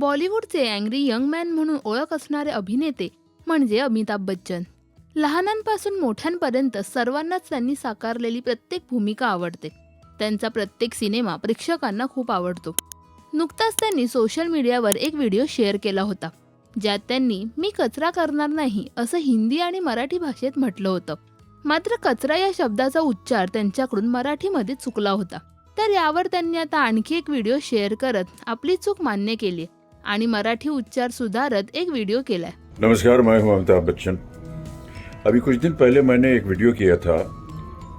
बॉलिवूडचे angry young man म्हणून ओळख असणारे अभिनेते म्हणजे अमिताभ बच्चन. लहानांपासून मोठ्यांपर्यंत सर्वांनाच त्यांनी साकारलेली प्रत्येक भूमिका आवडते. त्यांचा प्रत्येक सिनेमा प्रेक्षकांना खूप आवडतो. नुकताच त्यांनी सोशल मीडियावर एक व्हिडिओ शेअर केला होता ज्यात त्यांनी मी कचरा करणार नाही असं हिंदी आणि मराठी भाषेत म्हटलं होतं. मात्र कचरा या शब्दाचा उच्चार त्यांच्याकडून मराठीमध्ये चुकला होता. तर यावर त्यांनी आता आणखी एक व्हिडिओ शेअर करत आपली चूक मान्य केली आणि मराठी उच्चार सुधारत एक व्हिडिओ केलाय. नमस्कार, मैं हूँ अमिताभ बच्चन। अभी कुछ दिन पहले मैंने एक वीडियो किया था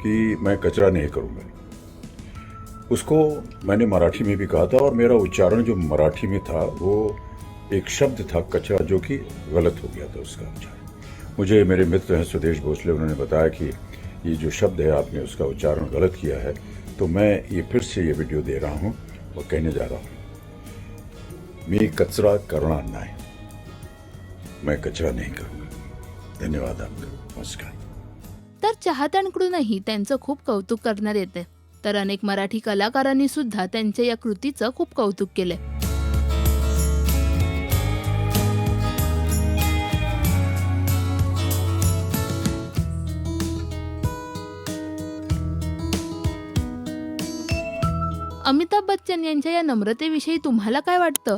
कि मैं कचरा नहीं करूँगा। उसको मैंने मराठी में भी कहा था और मेरा उच्चारण जो मराठी में था, वो एक शब्द था कचरा, जो कि गलत हो गया था उसका उच्चारण। मुझे मेरे मित्र हैं सुदेश भोसले, उन्होंने बताया कि ये जो शब्द है, आपने उसका उच्चारण गलत किया है तो मैं ये फिर से ये वीडियो दे रहा हूँ और कहने जा रहा हूँ। मी कचरा करणार नाही. मैं कचरा नाही करूंगा. धन्यवाद आपका. नमस्कार. तर चाहत्यांकडूनही त्यांचं खूप कौतुक करण्यात येते. तर अनेक मराठी कलाकारांनी सुद्धा त्यांच्या या कृतीचं खूप कौतुक केलंय. अमिताभ बच्चन यांच्या या नम्रतेविषयी तुम्हाला काय वाटतं?